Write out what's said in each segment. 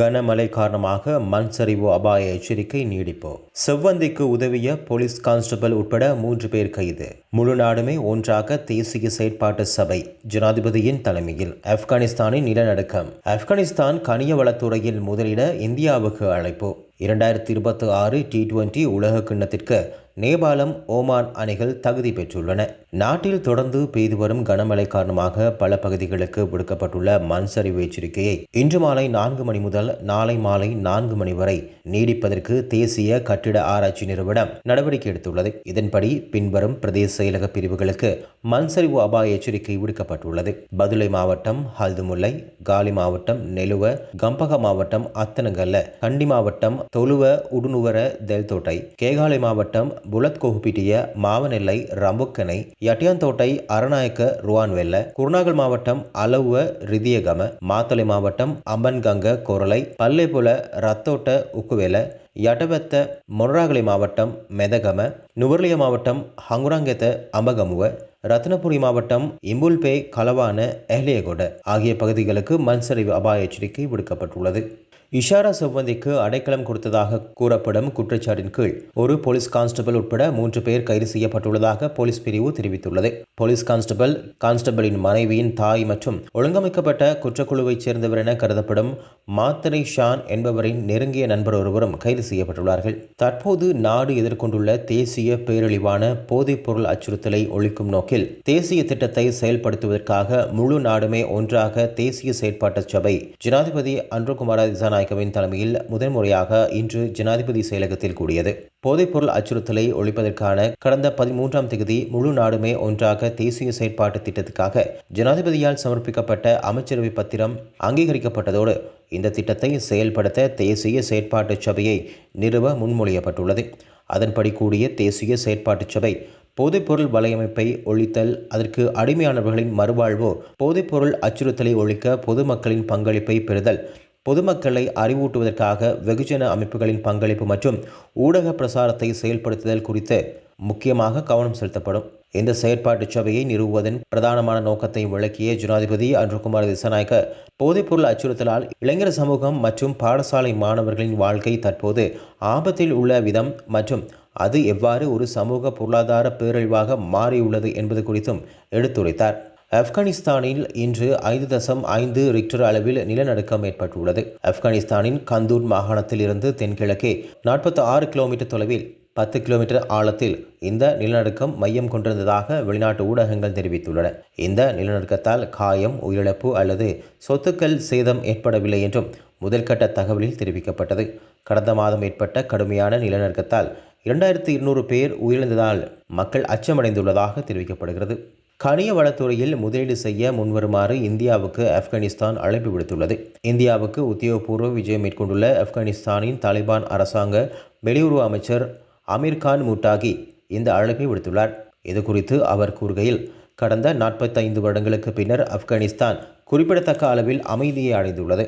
கனமழை காரணமாக மண் சரிவு அபாய எச்சரிக்கை நீடிப்பு. செவ்வந்திக்கு உதவிய போலீஸ் கான்ஸ்டபிள் உட்பட மூன்று பேர் கைது. முழு நாடுமே ஒன்றாக தேசிய செயற்பாட்டு சபை ஜனாதிபதியின் தலைமையில். ஆப்கானிஸ்தானின் நிலநடுக்கம். ஆப்கானிஸ்தான் கனிய வளத்துறையில் முதலிட இந்தியாவுக்கு அழைப்பு. இரண்டாயிரத்தி இருபத்தி ஆறு டி டுவெண்டி உலக கிண்ணத்திற்கு நேபாளம் ஓமான் அணிகள் தகுதி பெற்றுள்ளன. நாட்டில் தொடர்ந்து பெய்து வரும் கனமழை காரணமாக பல பகுதிகளுக்கு விடுக்கப்பட்டுள்ள மண் சரிவு எச்சரிக்கையை இன்று மாலை நான்கு மணி முதல் நாளை மாலை நான்கு மணி வரை நீடிப்பதற்கு தேசிய கட்டிட ஆராய்ச்சி நிறுவனம் நடவடிக்கை எடுத்துள்ளது. இதன்படி பின்வரும் பிரதேச செயலக பிரிவுகளுக்கு மண் சரிவு அபாய எச்சரிக்கை விடுக்கப்பட்டுள்ளது. பதுளை மாவட்டம் ஹல்துமுல்லை காலி மாவட்டம் நெலுவ கம்பக மாவட்டம் அத்தனங்கல்ல கண்டி மாவட்டம் தொழுவ உடுனுவர தெல்தோட்டை கேகாலை மாவட்டம் புலத் கோகுப்பிட்டிய மாவனெல்லை ரம்புக்கனை யட்டியாந்தோட்டை அரநாயக்க ருவான்வெல்ல குருநாகல் மாவட்டம் அலவ ரிதியகம மாத்தளை மாவட்டம் அம்பன்கங்க கொரலை பல்லேபுல ரத்தோட்ட உக்குவேல யடபெத்த மொனராகலை மாவட்டம் மெதகம நுவர்லிய மாவட்டம் ஹங்குராங்கெத்த அம்பகமுவ ரத்னபுரி மாவட்டம் இம்புல்பே கலவான எஹ்லியகொட ஆகிய பகுதிகளுக்கு மண் சரிவு அபாய எச்சரிக்கை விடுக்கப்பட்டுள்ளது. இஷாரா செவ்வந்திக்கு அடைக்கலம் கொடுத்ததாக கூறப்படும் குற்றச்சாட்டின் கீழ் ஒரு போலீஸ் கான்ஸ்டபிள் உட்பட மூன்று பேர் கைது செய்யப்பட்டுள்ளதாக போலீஸ் பிரிவு தெரிவித்துள்ளது. போலீஸ் கான்ஸ்டபிள் கான்ஸ்டபிளின் மனைவியின் தாய் மற்றும் ஒழுங்கமைக்கப்பட்ட குற்றக்குழுவைச் சேர்ந்தவர் என கருதப்படும் மாத்தரை ஷான் என்பவரின் நெருங்கிய நண்பர் ஒருவரும் கைது செய்யப்பட்டுள்ளார்கள். தற்போது நாடு எதிர்கொண்டுள்ள தேசிய பேரழிவான போதைப் பொருள் அச்சுறுத்தலை ஒழிக்கும் நோக்கில் தேசிய திட்டத்தை செயல்படுத்துவதற்காக முழு நாடுமே ஒன்றாக தேசிய செயற்பாட்டு சபை ஜனாதிபதி அன்ருகுமார திசாநாயக்கவின் தலைமையில் முதன்முறையாக இன்று ஜனாதிபதி செயலகத்தில் கூடியது. போதைப்பொருள் அச்சுறுத்தலை ஒழிப்பதற்கான கடந்த பதிமூன்றாம் தேதி முழு நாடுமே ஒன்றாக தேசிய செயற்பாட்டு திட்டத்துக்காக ஜனாதிபதியால் சமர்ப்பிக்கப்பட்ட அமைச்சரவை பத்திரம் அங்கீகரிக்கப்பட்டதோடு இந்த திட்டத்தை செயல்படுத்த தேசிய செயற்பாட்டு சபையை நிறுவ முன்மொழியப்பட்டுள்ளது. அதன்படி கூடிய தேசிய செயற்பாட்டு சபை போதைப்பொருள் வலையமைப்பை ஒழித்தல் அதற்கு அடிமையானவர்களின் மறுவாழ்வு போதைப்பொருள் அச்சுறுத்தலை ஒழிக்க பொதுமக்களின் பங்களிப்பை பெறுதல் பொதுமக்களை அறிவூட்டுவதற்காக வெகுஜன அமைப்புகளின் பங்களிப்பு மற்றும் ஊடக பிரசாரத்தை செயல்படுத்துதல் குறித்து முக்கியமாக கவனம் செலுத்தப்படும். இந்த செயற்பாட்டு சபையை நிறுவுவதன் பிரதானமான நோக்கத்தை விளக்கிய ஜனாதிபதி அன்றுகுமார் திசநாயக்க போதைப்பொருள் அச்சுறுத்தலால் இளைஞர் சமூகம் மற்றும் பாடசாலை மாணவர்களின் வாழ்க்கை தற்போது ஆபத்தில் உள்ள விதம் மற்றும் அது எவ்வாறு ஒரு சமூக பொருளாதார பேரழிவாக மாறியுள்ளது என்பது குறித்தும் எடுத்துரைத்தார். ஆப்கானிஸ்தானில் இன்று ஐந்து தசம் ஐந்து ரிக்டர் அளவில் நிலநடுக்கம் ஏற்பட்டுள்ளது. ஆப்கானிஸ்தானின் கந்தூர் மாகாணத்தில் இருந்து தென்கிழக்கே நாற்பத்தி ஆறு கிலோமீட்டர் தொலைவில் பத்து கிலோமீட்டர் ஆழத்தில் இந்த நிலநடுக்கம் மையம் கொண்டிருந்ததாக வெளிநாட்டு ஊடகங்கள் தெரிவித்துள்ளன. இந்த நிலநடுக்கத்தால் காயம் உயிரிழப்பு அல்லது சொத்துக்கள் சேதம் ஏற்படவில்லை என்றும் முதல்கட்ட தகவலில் தெரிவிக்கப்பட்டது. கடந்த மாதம் ஏற்பட்ட கடுமையான நிலநடுக்கத்தால் இரண்டாயிரத்தி இருநூறு பேர் உயிரிழந்ததால் மக்கள் அச்சமடைந்துள்ளதாக தெரிவிக்கப்படுகிறது. கனிய வளத்துறையில் முதலீடு செய்ய முன்வருமாறு இந்தியாவுக்கு ஆப்கானிஸ்தான் அழைப்பு விடுத்துள்ளது. இந்தியாவுக்கு உத்தியோகபூர்வ விஜயம் மேற்கொண்டுள்ள ஆப்கானிஸ்தானின் தாலிபான் அரசாங்க வெளியுறவு அமைச்சர் அமீர் கான் முட்டாகி இந்த அழைப்பை விடுத்துள்ளார். இது குறித்து அவர் கூறுகையில் கடந்த நாற்பத்தைந்து வருடங்களுக்கு பின்னர் ஆப்கானிஸ்தான் குறிப்பிடத்தக்க அளவில் அமைதியை அடைந்துள்ளது.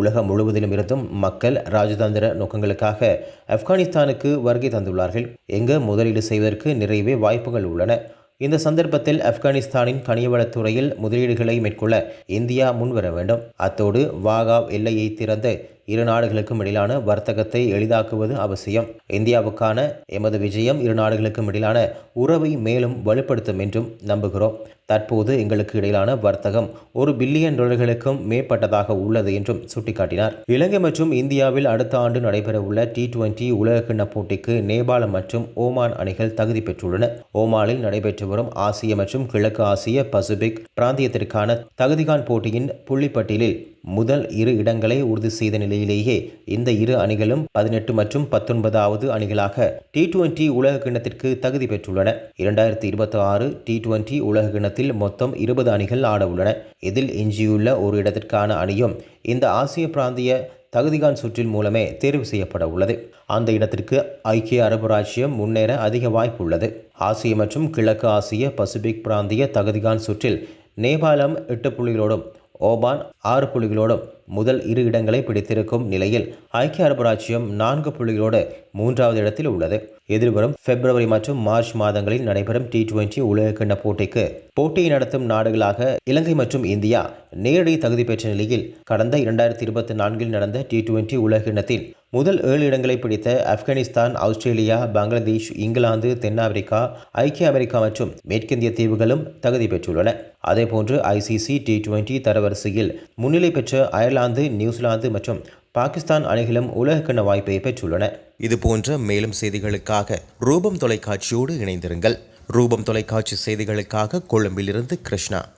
உலகம் முழுவதிலும் இருந்தும் மக்கள் ராஜதந்திர நோக்கங்களுக்காக ஆப்கானிஸ்தானுக்கு வருகை தந்துள்ளார்கள். எங்கு முதலீடு செய்வதற்கு நிறையவே வாய்ப்புகள் உள்ளன. இந்த சந்தர்ப்பத்தில் ஆப்கானிஸ்தானின் கனியவளத்துறையில் முதலீடுகளை மேற்கொள்ள இந்தியா முன்வர வேண்டும். அத்தோடு வாகாவ் எல்லையை திறந்து இரு நாடுகளுக்கும் இடையிலான வர்த்தகத்தை எளிதாக்குவது அவசியம். இந்தியாவுக்கான எமது விஜயம் இரு நாடுகளுக்கும் இடையிலான உறவை மேலும் வலுப்படுத்தும் என்றும் நம்புகிறோம். தற்போது எங்களுக்கு இடையிலான வர்த்தகம் ஒரு பில்லியன் டாலர்களுக்கும் மேற்பட்டதாக உள்ளது என்றும் சுட்டிக்காட்டினார். இலங்கை மற்றும் இந்தியாவில் அடுத்த ஆண்டு நடைபெறவுள்ள டி டுவெண்டி உலகக்கிண்ண போட்டிக்கு நேபாளம் மற்றும் ஓமான் அணிகள் தகுதி பெற்றுள்ளன. ஓமானில் நடைபெற்று வரும் ஆசிய மற்றும் கிழக்கு ஆசிய பசிபிக் பிராந்தியத்திற்கான தகுதிகான் போட்டியின் புள்ளிப்பட்டியலில் முதல் இரு இடங்களை உறுதி செய்த நிலையிலேயே இந்த இரு அணிகளும் பதினெட்டு மற்றும் பத்தொன்பதாவது அணிகளாக டி டுவெண்டி உலக கிண்ணத்திற்கு தகுதி பெற்றுள்ளன. இரண்டாயிரத்தி இருபத்தி ஆறு டி டுவெண்டி உலக கிண்ணத்தில் மொத்தம் இருபது அணிகள் ஆட உள்ளன இதில் எஞ்சியுள்ள ஒரு இடத்திற்கான அணியும் இந்த ஆசிய பிராந்திய தகுதிகான் சுற்றில் மூலமே தேர்வு செய்யப்பட உள்ளது. அந்த இடத்திற்கு ஐக்கிய அரபு ராஜ்யம் முன்னேற அதிக வாய்ப்பு உள்ளது. ஆசிய மற்றும் கிழக்கு ஆசிய பசிபிக் பிராந்திய தகுதிகான் சுற்றில் நேபாளம் எட்டு புள்ளிகளோடும் ஓபான் ஆறு புள்ளிகளோடும் முதல் இரு இடங்களை பிடித்திருக்கும் நிலையில் ஐக்கிய அரபு ராச்சியம் நான்கு புள்ளிகளோடு மூன்றாவது இடத்தில் உள்ளது. எதிர்வரும் பிப்ரவரி மற்றும் மார்ச் மாதங்களில் நடைபெறும் டி டுவெண்டி உலகக்கிண்ண போட்டிக்கு போட்டியை நடத்தும் நாடுகளாக இலங்கை மற்றும் இந்தியா நேரடி தகுதி பெற்ற நிலையில் கடந்த இரண்டாயிரத்தி இருபத்தி நான்கில் நடந்த டி டுவெண்டி உலகக்கிண்ணத்தில் முதல் ஏழு இடங்களை பிடித்த ஆப்கானிஸ்தான் ஆஸ்திரேலியா பங்களாதேஷ் இங்கிலாந்து தென்னாப்பிரிக்கா ஐக்கிய அமெரிக்கா மற்றும் மேற்கிந்திய தீவுகளும் தகுதி பெற்றுள்ளன. அதேபோன்று ஐசிசி டி டுவெண்டி தரவரிசையில் முன்னிலை பெற்ற அயர்லாந்து நியூசிலாந்து மற்றும் பாகிஸ்தான் அணிகளும் உலகக்கிண்ண வாய்ப்பை பெற்றுள்ளன. இது போன்ற மேலும் செய்திகளுக்காக ரூபம் தொலைக்காட்சியோடு இணைந்திருங்கள். ரூபம் தொலைக்காட்சி செய்திகளுக்காக கொழும்பிலிருந்து கிருஷ்ணா.